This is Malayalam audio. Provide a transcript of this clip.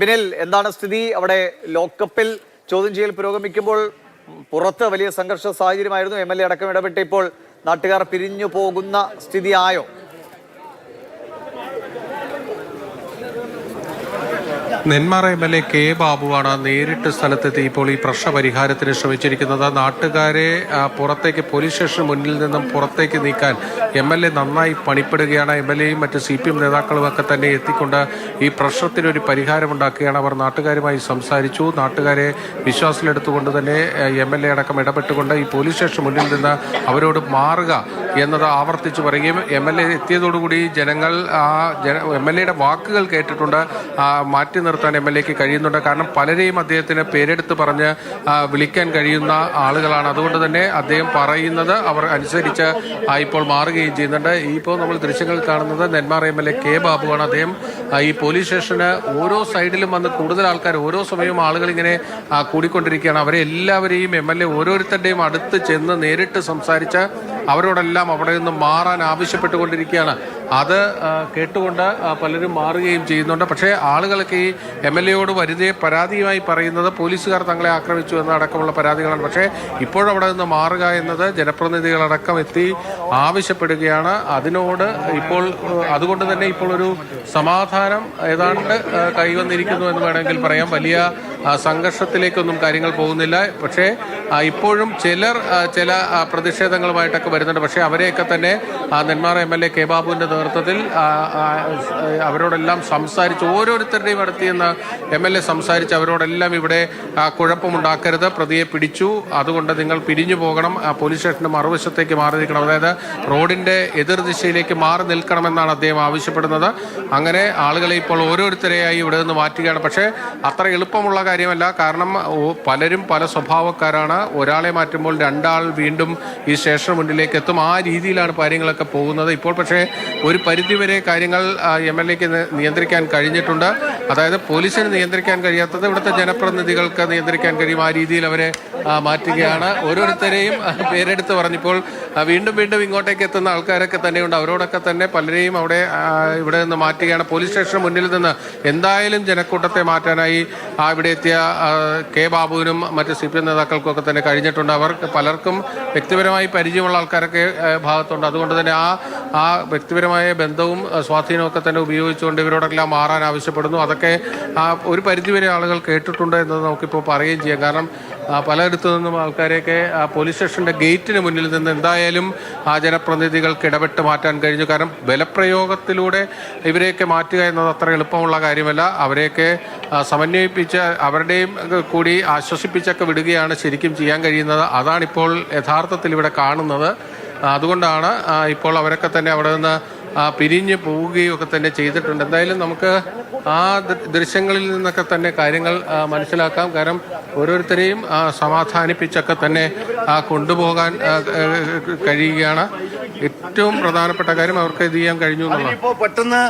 ബിനിൽ എന്താണ് സ്ഥിതി? അവിടെ ലോക്കപ്പിൽ ചോദ്യം ചെയ്യൽ പുരോഗമിക്കുമ്പോൾ പുറത്ത് വലിയ സംഘർഷ സാഹചര്യമായിരുന്നു. എം എൽ എ അടക്കം ഇടപെട്ട് ഇപ്പോൾ നാട്ടുകാർ പിരിഞ്ഞു പോകുന്ന സ്ഥിതി Nenmara M L A K ബാബുവാണ് നേരിട്ട് സ്ഥലത്തെത്തി ഇപ്പോൾ ഈ പ്രശ്ന പരിഹാരത്തിന് ശ്രമിച്ചിരിക്കുന്നത്. നാട്ടുകാരെ പുറത്തേക്ക് പോലീസ് സ്റ്റേഷന് മുന്നിൽ നിന്നും പുറത്തേക്ക് നീക്കാൻ എം എൽ എ നന്നായി പണിപ്പെടുകയാണ്. എം എൽ എയും മറ്റ് സി പി എം നേതാക്കളും ഒക്കെ തന്നെ എത്തിക്കൊണ്ട് ഈ പ്രശ്നത്തിനൊരു പരിഹാരമുണ്ടാക്കുകയാണ്. അവർ നാട്ടുകാരുമായി സംസാരിച്ചു. നാട്ടുകാരെ വിശ്വാസത്തിലെടുത്തുകൊണ്ട് തന്നെ എം എൽ എ അടക്കം ഇടപെട്ടുകൊണ്ട് ഈ പോലീസ് സ്റ്റേഷന് മുന്നിൽ നിന്ന് അവരോട് മാറുക എന്നത് ആവർത്തിച്ച് പറയുകയും എം എൽ എ എത്തിയതോടുകൂടി ജനങ്ങൾ ആ എം എൽ എയുടെ വാക്കുകൾ കേട്ടിട്ടുണ്ട്. മാറ്റി നിർത്താൻ എം എൽ എക്ക് കഴിയുന്നുണ്ട്. കാരണം പലരെയും അദ്ദേഹത്തിന് പേരെടുത്ത് പറഞ്ഞ് വിളിക്കാൻ കഴിയുന്ന ആളുകളാണ്. അതുകൊണ്ട് തന്നെ അദ്ദേഹം പറയുന്നത് അവർ അനുസരിച്ച് ഇപ്പോൾ മാറുകയും ചെയ്യുന്നുണ്ട്. ഇപ്പോൾ നമ്മൾ ദൃശ്യങ്ങൾ കാണുന്നത് Nenmara M L A K ബാബുവാണ്. അദ്ദേഹം ഈ പോലീസ് സ്റ്റേഷന് ഓരോ സൈഡിലും വന്ന് കൂടുതൽ ആൾക്കാർ ഓരോ സമയവും ആളുകൾ ഇങ്ങനെ കൂടിക്കൊണ്ടിരിക്കുകയാണ്. അവരെ എല്ലാവരെയും എം എൽ എ ഓരോരുത്തരുടെയും അടുത്ത് ചെന്ന് നേരിട്ട് സംസാരിച്ച് അവരോടെല്ലാം അവിടെ നിന്ന് മാറാൻ ആവശ്യപ്പെട്ടുകൊണ്ടിരിക്കുകയാണ്. അത് കേട്ടുകൊണ്ട് പലരും മാറുകയും ചെയ്യുന്നുണ്ട്. പക്ഷേ ആളുകളൊക്കെ ഈ എം എൽ എയോട് വരുതേ പരാതിയുമായി പറയുന്നത് പോലീസുകാർ തങ്ങളെ ആക്രമിച്ചു എന്നടക്കമുള്ള പരാതികളാണ്. പക്ഷേ ഇപ്പോഴവിടെ നിന്ന് മാറുക എന്നത് ജനപ്രതിനിധികളടക്കം എത്തി ആവശ്യപ്പെടുകയാണ്. അതിനോട് ഇപ്പോൾ അതുകൊണ്ട് തന്നെ ഇപ്പോൾ ഒരു സമാധാനം ഏതാണ്ട് കൈവന്നിരിക്കുന്നു എന്ന് വേണമെങ്കിൽ പറയാം. വലിയ സംഘർഷത്തിലേക്കൊന്നും കാര്യങ്ങൾ പോകുന്നില്ല. പക്ഷേ ഇപ്പോഴും ചിലർ ചില പ്രതിഷേധങ്ങളുമായിട്ടൊക്കെ വരുന്നുണ്ട്. പക്ഷേ അവരെയൊക്കെ തന്നെ Nenmara M L A K ബാബുവിന്റെ നേതൃത്വത്തിൽ അവരോടെല്ലാം സംസാരിച്ച് ഓരോരുത്തരുടെയും അടുത്ത് നിന്ന് എം എൽ എ സംസാരിച്ച് അവരോടെല്ലാം ഇവിടെ കുഴപ്പമുണ്ടാക്കരുത് പ്രതിയെ പിടിച്ചു. അതുകൊണ്ട് നിങ്ങൾ പിരിഞ്ഞു പോകണം. പോലീസ് സ്റ്റേഷന്റെ മറുവശത്തേക്ക് മാറി നിൽക്കണം. അതായത് റോഡിന്റെ എതിർദിശയിലേക്ക് മാറി നിൽക്കണമെന്നാണ് അദ്ദേഹം ആവശ്യപ്പെടുന്നത്. അങ്ങനെ ആളുകളെ ഇപ്പോൾ ഓരോരുത്തരെയായി ഇവിടെ നിന്ന് മാറ്റുകയാണ്. പക്ഷേ അത്ര എളുപ്പമുള്ള കാര്യമല്ല. കാരണം പലരും പല സ്വഭാവക്കാരാണ്. ഒരാളെ മാറ്റുമ്പോൾ രണ്ടാൾ വീണ്ടും ഈ സ്റ്റേഷന് മുന്നിലേക്ക് എത്തും. ആ രീതിയിലാണ് കാര്യങ്ങളൊക്കെ പോകുന്നത്. ഇപ്പോൾ പക്ഷേ ഒരു പരിധിവരെ കാര്യങ്ങൾ എം എൽ എക്ക് നിയന്ത്രിക്കാൻ കഴിഞ്ഞിട്ടുണ്ട്. അതായത് പോലീസിന് നിയന്ത്രിക്കാൻ കഴിയാത്തത് ഇവിടുത്തെ ജനപ്രതിനിധികൾക്ക് നിയന്ത്രിക്കാൻ കഴിയും. ആ രീതിയിൽ അവരെ മാറ്റുകയാണ്. ഓരോരുത്തരെയും പേരെടുത്ത് പറഞ്ഞപ്പോൾ വീണ്ടും വീണ്ടും ഇങ്ങോട്ടേക്ക് എത്തുന്ന ആൾക്കാരൊക്കെ തന്നെയുണ്ട്. അവരോടൊക്കെ തന്നെ പലരെയും അവിടെ ഇവിടെ നിന്ന് മാറ്റുകയാണ്. പോലീസ് സ്റ്റേഷന് മുന്നിൽ നിന്ന് എന്തായാലും ജനക്കൂട്ടത്തെ മാറ്റാനായി ഇവിടെ ആ, കെ ബാബുവിനും മറ്റ് സി പി എം നേതാക്കൾക്കും ഒക്കെ തന്നെ കഴിഞ്ഞിട്ടുണ്ട്. അവർക്ക് പലർക്കും വ്യക്തിപരമായി പരിചയമുള്ള ആൾക്കാരൊക്കെ ഭാഗത്തുണ്ട്. അതുകൊണ്ട് തന്നെ ആ ആ വ്യക്തിപരമായ ബന്ധവും സ്വാധീനവും ഒക്കെ തന്നെ ഉപയോഗിച്ചുകൊണ്ട് ഇവരോടെല്ലാം മാറാൻ ആവശ്യപ്പെടുന്നു. അതൊക്കെ ഒരു പരിധിവരെ ആളുകൾ കേട്ടിട്ടുണ്ട് എന്നത് നമുക്കിപ്പോൾ പറയുകയും ചെയ്യാം. കാരണം പലയിടത്തു നിന്നും ആൾക്കാരെയൊക്കെ ആ, പോലീസ് സ്റ്റേഷന്റെ ഗേറ്റിന് മുന്നിൽ നിന്ന് എന്തായാലും ആ ജനപ്രതിനിധികൾക്ക് ഇടപെട്ട് മാറ്റാൻ കഴിഞ്ഞു. കാരണം ബലപ്രയോഗത്തിലൂടെ ഇവരെയൊക്കെ മാറ്റുക എന്നത് അത്ര എളുപ്പമുള്ള കാര്യമല്ല. അവരെയൊക്കെ സമന്വയിപ്പിച്ച് അവരുടെയും കൂടി ആശ്വസിപ്പിച്ചൊക്കെ വിടുകയാണ് ശരിക്കും ചെയ്യാൻ കഴിയുന്നത്. അതാണിപ്പോൾ യഥാർത്ഥത്തിൽ ഇവിടെ കാണുന്നത്. അതുകൊണ്ടാണ് ഇപ്പോൾ അവരൊക്കെ തന്നെ അവിടെ നിന്ന് പിരിഞ്ഞ് പോവുകയും ഒക്കെ തന്നെ ചെയ്തിട്ടുണ്ട്. എന്തായാലും നമുക്ക് ആ ദൃശ്യങ്ങളിൽ നിന്നൊക്കെ തന്നെ കാര്യങ്ങൾ മനസ്സിലാക്കാം. കാരണം ഓരോരുത്തരെയും സമാധാനിപ്പിച്ചൊക്കെ തന്നെ ആ, കൊണ്ടുപോകാൻ ആ, ആ, കഴിയുകയാണ്. ഏറ്റവും പ്രധാനപ്പെട്ട കാര്യം അവർക്ക് ഇത് ചെയ്യാൻ കഴിഞ്ഞു എന്നുള്ളത് പെട്ടെന്ന്